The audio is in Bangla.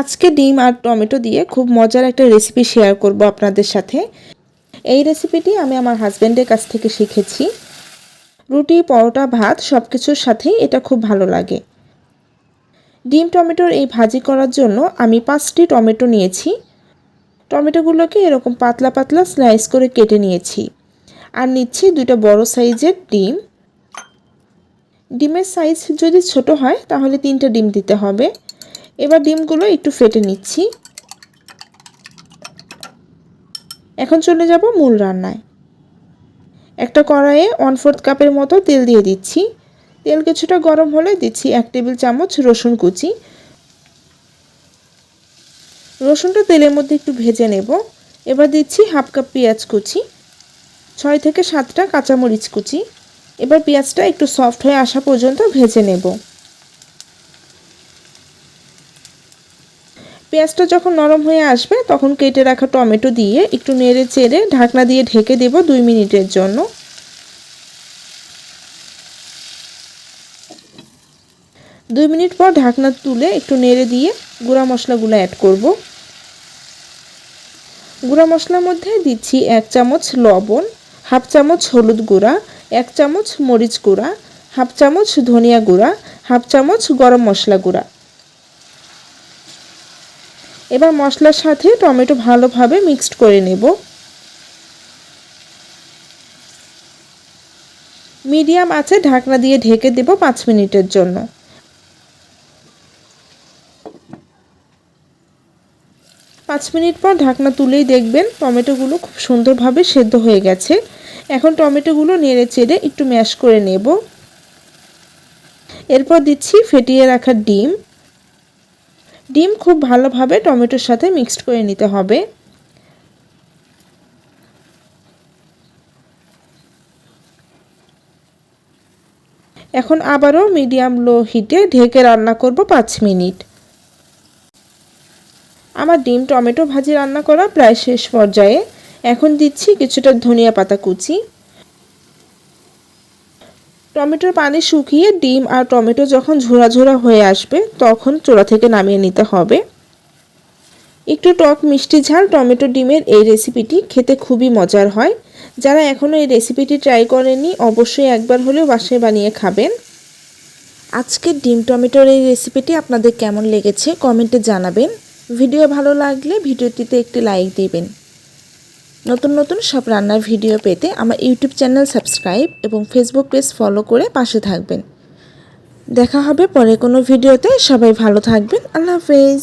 আজকে ডিম আর টমেটো দিয়ে খুব মজার একটা রেসিপি শেয়ার করব আপনাদের সাথে। এই রেসিপিটি আমি আমার হাজব্যান্ডের কাছ থেকে শিখেছি। রুটি, পরোটা, ভাত সব কিছুর সাথেই এটা খুব ভালো লাগে। ডিম, টমেটোর এই ভাজি করার জন্য আমি পাঁচটি টমেটো নিয়েছি। টমেটোগুলোকে এরকম পাতলা পাতলা স্লাইস করে কেটে নিয়েছি। আর নিচ্ছি দুটো বড় সাইজের ডিম। ডিমের সাইজ যদি ছোট হয় তাহলে তিনটা ডিম দিতে হবে। এবার ডিমগুলো একটু ফেটে নিচ্ছি। এখন চলে যাব মূল রান্নায়। একটা কড়াইয়ে ওয়ান ফোর্থ কাপের মতো তেল দিয়ে দিচ্ছি। তেল কিছুটা গরম হলে দিচ্ছি এক টেবিল চামচ রসুন কুচি। রসুনটা তেলের মধ্যে একটু ভেজে নেব। এবার দিচ্ছি হাফ কাপ পেঁয়াজ কুচি, ছয় থেকে সাতটা কাঁচামরিচ কুচি। এবার পেঁয়াজটা একটু সফট হয়ে আসা পর্যন্ত ভেজে নেব। পেঁয়াজটা যখন নরম হয়ে আসবে, তখন কেটে রাখা টমেটো দিয়ে একটু নেড়ে চেড়ে ঢাকনা দিয়ে ঢেকে দেব দুই মিনিটের জন্য। দুই মিনিট পর ঢাকনা তুলে একটু নেড়ে দিয়ে গুঁড়া মশলাগুলো অ্যাড করব। গুঁড়া মশলার মধ্যে দিচ্ছি এক চামচ লবণ, হাফ চামচ হলুদ গুঁড়া, এক চামচ মরিচ গুঁড়া, হাফ চামচ ধনিয়া গুঁড়া, হাফ চামচ গরম মশলা গুঁড়া। এবার মশলার সাথে টমেটো ভালোভাবে মিক্সড করে নেব। মিডিয়াম আছে, ঢাকনা দিয়ে ঢেকে দেব পাঁচ মিনিটের জন্য। পাঁচ মিনিট পর ঢাকনা তুলেই দেখবেন টমেটোগুলো খুব সুন্দরভাবে সেদ্ধ হয়ে গেছে। এখন টমেটোগুলো নেড়ে চেড়ে একটু ম্যাশ করে নেব। এরপর দিচ্ছি ফেটিয়ে রাখা ডিম। ডিম খুব ভালোভাবে টমেটোর সাথে মিক্সড করে নিতে হবে। এখন আবারও মিডিয়াম লো হিটে ঢেকে রান্না করব পাঁচ মিনিট। আমার ডিম টমেটো ভাজি রান্না করা প্রায় শেষ পর্যায়ে। এখন দিচ্ছি কিছুটা ধনিয়া পাতা কুচি। টমেটোর পানি শুকিয়ে ডিম আর টমেটো যখন ঝোড়া ঝোড়া হয়ে আসবে, তখন চোলা থেকে নামিয়ে নিতে হবে। একটু টক মিষ্টি ঝাল টমেটো ডিমের এই রেসিপিটি খেতে খুবই মজার হয়। যারা এখনও এই রেসিপিটি ট্রাই করেনি অবশ্যই একবার হলেও বাসায় বানিয়ে খাবেন। আজকের ডিম টমেটোর এই রেসিপিটি আপনাদের কেমন লেগেছে কমেন্টে জানাবেন। ভিডিও ভালো লাগলে ভিডিওটিতে একটি লাইক দিবেন। নতুন নতুন সব রান্নার ভিডিও পেতে আমার ইউটিউব চ্যানেল সাবস্ক্রাইব এবং ফেসবুক পেজ ফলো করে পাশে থাকবেন। দেখা হবে পরে কোনো ভিডিওতে। সবাই ভালো থাকবেন। আল্লাহ হাফেজ।